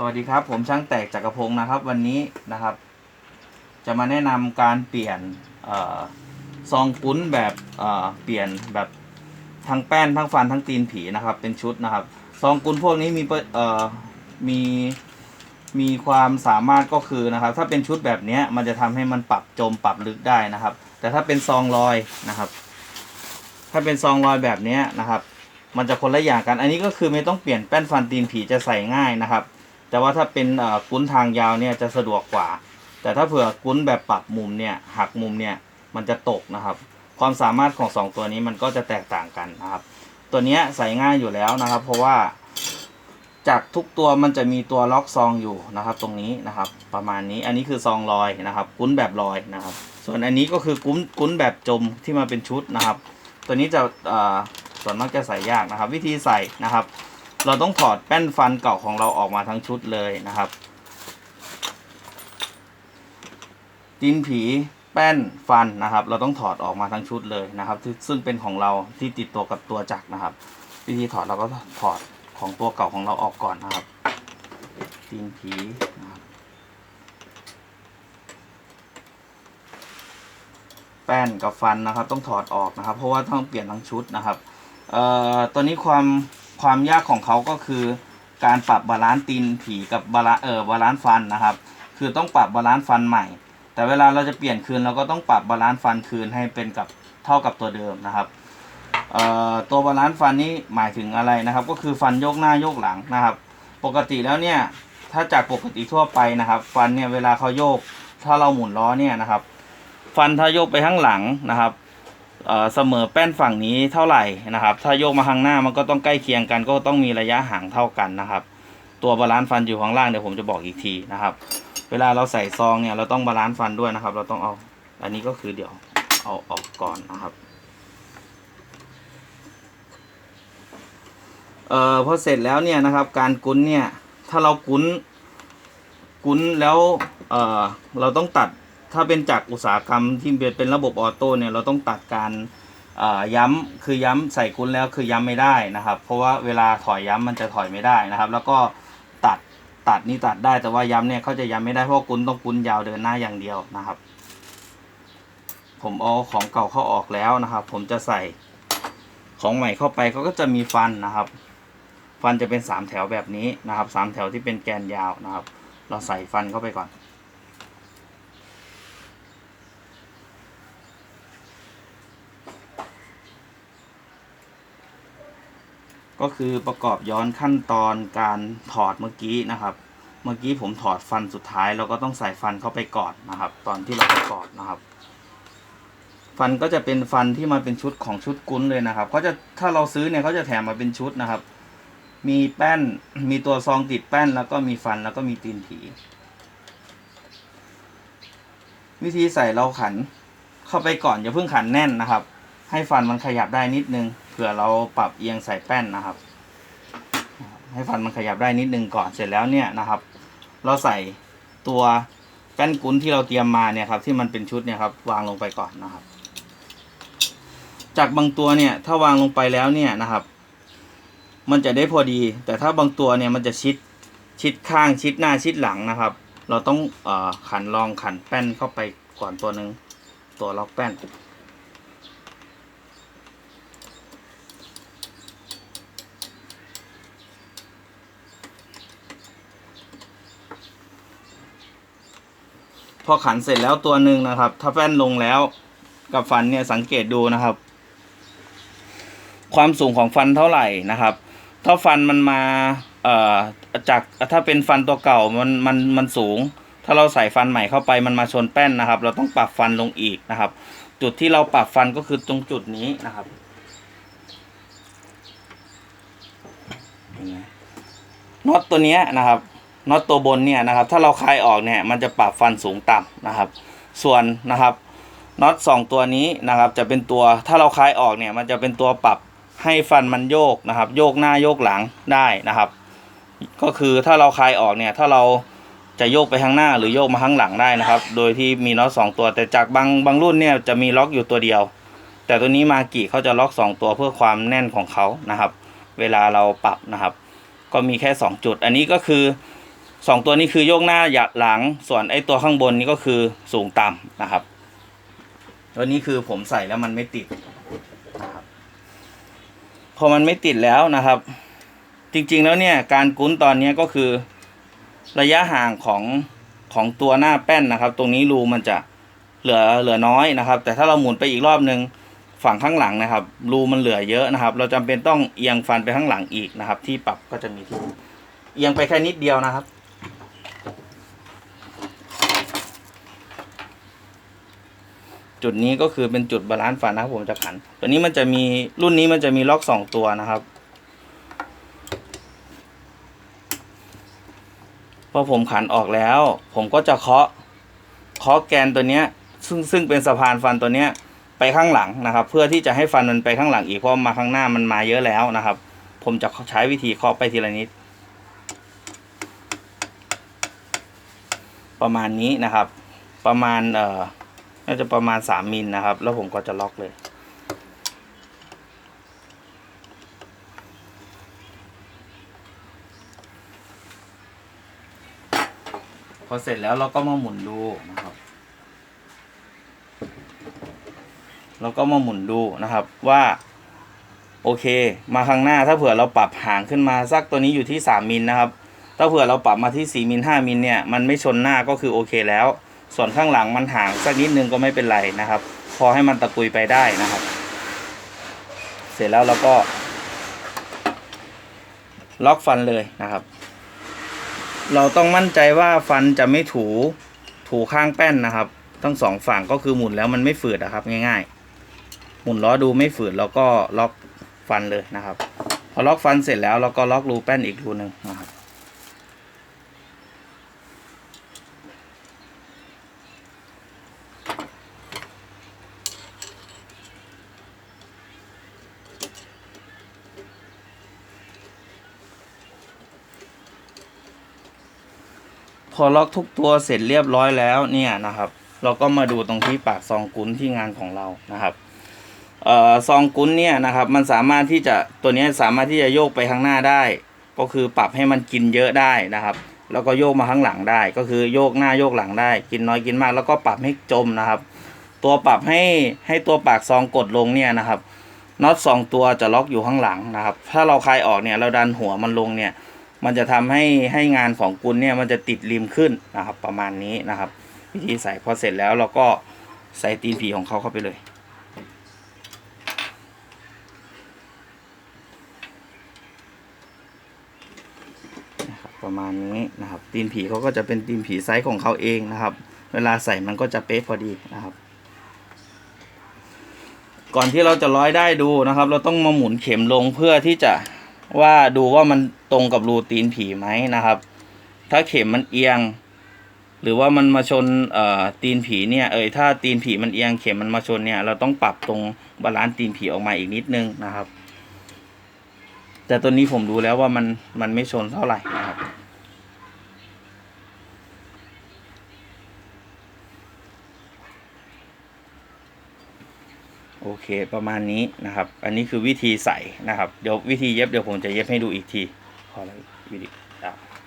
สวัสดีครับ ผมช่างแตกจักรพงศ์นะครับ วันนี้นะครับ จะมาแนะนำการเปลี่ยนอซองปุ้นแบบเเปลี่ยนแบบทั้งแป้นทั้งฟันทั้งตีนผีนะครับ เป็นชุดนะครับ ซองปุ้นพวกนี้มีมีมีความสามารถก็คือนะครับ ถ้าเป็นชุดแบบนี้มันจะทำให้มันปรับจมปรับลึกได้นะครับ แต่ถ้าเป็นซองลอยนะครับ ถ้าเป็นซองลอยแบบนี้นะครับ มันจะคนละอย่างกัน อันนี้ก็คือไม่ต้องเปลี่ยนแป้นฟันตีนผีจะใส่ง่ายนะครับ แต่ว่าถ้าเป็นกุ้นทางยาวเนี่ยจะสะดวกกว่า แต่ถ้าเผื่อกุ้นแบบปรับมุมเนี่ยหักมุมเนี่ยมันจะตกนะครับ ความสามารถของสองตัวนี้มันก็จะแตกต่างกันนะครับ ตัวนี้ใส่ง่ายอยู่แล้วนะครับ เพราะว่าจากทุกตัวมันจะมีตัวล็อกซองอยู่นะครับ ตรงนี้นะครับ ประมาณนี้อันนี้คือซองลอยนะครับ กุ้นแบบลอยนะครับ ส่วนอันนี้ก็คือกุ้นกุ้นแบบจมที่มาเป็นชุดนะครับ ตัวนี้จะส่วนมากจะใส่ยากนะครับ วิธีใส่นะครับ เราต้องถอดแป้นฟันเก่าของเราออกมาทั้งชุดเลยนะครับตีนผีแป้นฟันนะครับ เราต้องถอดออกมาทั้งชุดเลยนะครับ ซึ่งเป็นของเราที่ติดตัวกับตัวจักรนะครับ วิธีถอดเราก็ถอดของตัวเก่าของเราออกก่อนนะครับตีนผีนะครับแป้นกับฟันนะครับ ต้องถอดออกนะครับ เพราะว่าต้องเปลี่ยนทั้งชุดนะครับเอ่อตัวนี้ความ ความยากของเขาก็คือ การปรับบาลานซ์ตีนผีกับบาลานซ์เออบาลานซ์ฟันนะครับ คือต้องปรับบาลานซ์ฟันใหม่ แต่เวลาเราจะเปลี่ยนคืนเราก็ต้องปรับบาลานซ์ฟันคืนให้เป็นกับเท่ากับตัวเดิมนะครับเอ่อตัวบาลานซ์ฟันนี้หมายถึงอะไรนะครับ ก็คือฟันโยกหน้าโยกหลังนะครับ ปกติแล้วเนี่ยถ้าจากปกติทั่วไปนะครับ ฟันเนี่ยเวลาเขาโยก ถ้าเราหมุนล้อเนี่ยนะครับ ฟันถ้าโยกไปข้างหลังนะครับ เสมอแป้นฝั่งนี้เท่าไหร่นะครับ ถ้าโยกมาข้างหน้ามันก็ต้องใกล้เคียงกันก็ต้องมีระยะห่างเท่ากันนะครับ ตัวบาลานซ์ฟันอยู่ข้างล่างเดี๋ยวผมจะบอกอีกทีนะครับ เวลาเราใส่ซองเนี่ยเราต้องบาลานซ์ฟันด้วยนะครับ เราต้องเอาอันนี้ก็คือเดี๋ยวเอาออกก่อนนะครับเอ่อพอเสร็จแล้วเนี่ยนะครับ การกุ้นเนี่ยถ้าเรากุ้นกุ้นแล้วเอ่อเราต้องตัด ถ้าเป็นจากอุตสาหกรรมที่เป็นระบบออโต้เนี่ยเราต้องตัดการย้ำคือย้ำใส่กุ้นแล้วคือย้ำไม่ได้นะครับ เพราะว่าเวลาถอยย้ำมันจะถอยไม่ได้นะครับ แล้วก็ตัดตัดนี่ตัดได้แต่ว่าย้ำเนี่ยเขาจะย้ำไม่ได้เพราะกุ้นต้องกุ้นยาวเดินหน้าอย่างเดียวนะครับ ผมเอาของเก่าเข้าออกแล้วนะครับ ผมจะใส่ของใหม่เข้าไปเขาก็จะมีฟันนะครับ ฟันจะเป็นสามแถวแบบนี้นะครับสามแถวที่เป็นแกนยาวนะครับ เราใส่ฟันเข้าไปก่อน ก็คือประกอบย้อนขั้นตอนการถอดเมื่อกี้นะครับ เมื่อกี้ผมถอดฟันสุดท้าย เราก็ต้องใส่ฟันเข้าไปก่อนนะครับ ตอนที่เราประกอบนะครับ ฟันก็จะเป็นฟันที่มาเป็นชุดของชุดกุ้นเลยนะครับเขาจะถ้าเราซื้อเนี่ยเขาจะแถมมาเป็นชุดนะครับ มีแป้นมีตัวซองติดแป้นแล้วก็มีฟันแล้วก็มีตีนผีวิธีใส่เราขันเข้าไปก่อนอย่าเพิ่งขันแน่นนะครับ ให้ฟันมันขยับได้นิดนึงเผื่อเราปรับเอียงใส่แป้นนะครับ ให้ฟันมันขยับได้นิดนึงก่อนเสร็จแล้วเนี่ยนะครับ เราใส่ตัวแป้นกุ้นที่เราเตรียมมาเนี่ยครับที่มันเป็นชุดเนี่ยครับวางลงไปก่อนนะครับ จากบางตัวเนี่ยถ้าวางลงไปแล้วเนี่ยนะครับ มันจะได้พอดี แต่ถ้าบางตัวเนี่ยมันจะชิดชิดข้างชิดหน้าชิดหลังนะครับ เราต้องอขันลองขันแป้นเข้าไปก่อนตัวหนึ่งตัวล็อกแป้น พอขันเสร็จแล้วตัวหนึ่งนะครับ ถ้าแป้นลงแล้วกับฟันเนี่ยสังเกตดูนะครับ ความสูงของฟันเท่าไหร่นะครับ ถ้าฟันมันมาเอ่อจากถ้าเป็นฟันตัวเก่ามันมันมันสูง ถ้าเราใส่ฟันใหม่เข้าไปมันมาชนแป้นนะครับ เราต้องปรับฟันลงอีกนะครับ จุดที่เราปรับฟันก็คือตรงจุดนี้นะครับน็อตตัวนี้นะครับ น็อตตัวบนเนี่ยนะครับ ถ้าเราคลายออกเนี่ยมันจะปรับฟันสูงต่ำนะครับ ส่วนนะครับน็อตสองตัวนี้นะครับจะเป็นตัวถ้าเราคลายออกเนี่ยมันจะเป็นตัวปรับให้ฟันมันโยกนะครับ โยกหน้าโยกหลังได้นะครับ ก็คือถ้าเราคลายออกเนี่ยถ้าเราจะโยกไปข้างหน้าหรือโยกมาข้างหลังได้นะครับ โดยที่มีน็อตสองตัว แต่จากบางบางรุ่นเนี่ยจะมีล็อกอยู่ตัวเดียว แต่ตัวนี้มากิเขาจะล็อกสองตัวเพื่อความแน่นของเขานะครับ เวลาเราปรับนะครับ ก็มีแค่สองจุด อันนี้ก็คือ สองตัวนี้คือโยกหน้าหยัดหลัง ส่วนไอ้ตัวข้างบนนี้ก็คือสูงต่ำนะครับ ตัวนี้คือผมใส่แล้วมันไม่ติดนะครับพอมันไม่ติดแล้วนะครับ จริงๆแล้วเนี่ยการกุ้นตอนนี้ก็คือระยะห่างของของตัวหน้าแป้นนะครับ ตรงนี้รูมันจะเหลือเหลือน้อยนะครับ แต่ถ้าเราหมุนไปอีกรอบนึงฝั่งข้างหลังนะครับ รูมันเหลือเยอะนะครับ เราจำเป็นต้องเอียงฟันไปข้างหลังอีกนะครับ ที่ปรับก็จะมีที่เอียงไปแค่นิดเดียวนะครับ จุดนี้ก็คือเป็นจุดบาลานซ์ฟันนะครับผมจะขัน ตัวนี้มันจะมีรุ่นนี้มันจะมีล็อกสองตัวนะครับ พอผมขันออกแล้ว ผมก็จะเคาะเคาะแกนตัวเนี้ย ซึ่งซึ่งเป็นสะพานฟันตัวเนี้ยไปข้างหลังนะครับ เพื่อที่จะให้ฟันมันไปข้างหลังอีกเพราะมาข้างหน้ามันมาเยอะแล้วนะครับ ผมจะใช้วิธีเคาะไปทีละนิด ประมาณนี้นะครับ ประมาณเอ่อ น่าจะประมาณสามมิลนะครับ แล้วผมก็จะล็อกเลย พอเสร็จแล้วเราก็มาหมุนดูนะครับเราก็มาหมุนดูนะครับว่าโอเค มาข้างหน้าถ้าเผื่อเราปรับห่างขึ้นมาสักตัวนี้อยู่ที่สามมิลนะครับ ถ้าเผื่อเราปรับมาที่สี่มิลห้ามิลเนี่ย มันไม่ชนหน้าก็คือโอเคแล้ว ส่วนข้างหลังมันห่างสักนิดนึงก็ไม่เป็นไรนะครับ พอให้มันตะกุยไปได้นะครับ เสร็จแล้วเราก็ ล็อกฟันเลยนะครับ เราต้องมั่นใจว่าฟันจะไม่ถูถูข้างแป้นนะครับ ทั้งสองฝั่งก็คือหมุนแล้วมันไม่ฝืดนะครับ ง่าย ๆ หมุนล้อดูไม่ฝืดแล้วก็ล็อกฟันเลยนะครับ พอล็อกฟันเสร็จแล้วเราก็ล็อกรูแป้นอีกรูหนึ่งนะครับ อล็อกทุกตัวเสร็จเรียบร้อยแล้วเนี่ยนะครับ เราก็มาดูตรงที่ปากซองกุ้นที่งานของเรานะครับเออซองกุ้นเนี่ยนะครับ มันสามารถที่จะตัวนี้สามารถที่จะโยกไปข้างหน้าได้ ก็คือปรับให้มันกินเยอะได้นะครับ แล้วก็โยกมาข้างหลังได้ ก็คือโยกหน้าโยกหลังได้ กินน้อยกินมาก แล้วก็ปรับให้จมนะครับ ตัวปรับให้ให้ตัวปากซองกดลงเนี่ยนะครับน็อตสองตัวจะล็อกอยู่ข้างหลังนะครับ ถ้าเราคลายออกเนี่ยเราดันหัวมันลงเนี่ย มันจะทำให้ให้งานของกุลเนี่ยมันจะติดริมขึ้นนะครับ ประมาณนี้นะครับวิธีใส่พอเสร็จแล้วเราก็ใส่ตีนผีของเขาเข้าไปเลยนะครับประมาณนี้นะครับ ตีนผีเขาก็จะเป็นตีนผีไซส์ของเขาเองนะครับ เวลาใส่มันก็จะเป๊ะพอดีนะครับ ก่อนที่เราจะร้อยได้ดูนะครับ เราต้องมาหมุนเข็มลงเพื่อที่จะ ว่าดูว่ามันตรงกับรูตีนผีไหมนะครับ ถ้าเข็มมันเอียง หรือว่ามันมาชนเอ่อตีนผีเนี่ยเอยถ้าตีนผีมันเอียงเข็มมันมาชนเนี่ยเราต้องปรับตรงบาลานซ์ตีนผีออกมาอีกนิดนึงนะครับ แต่ตัวนี้ผมดูแล้วว่ามันมันไม่ชนเท่าไหร่นะครับ โอเคประมาณนี้นะครับ อันนี้คือวิธีใส่นะครับ เดี๋ยววิธีเย็บเดี๋ยวผมจะเย็บให้ดูอีกทีพอแล้ววิดี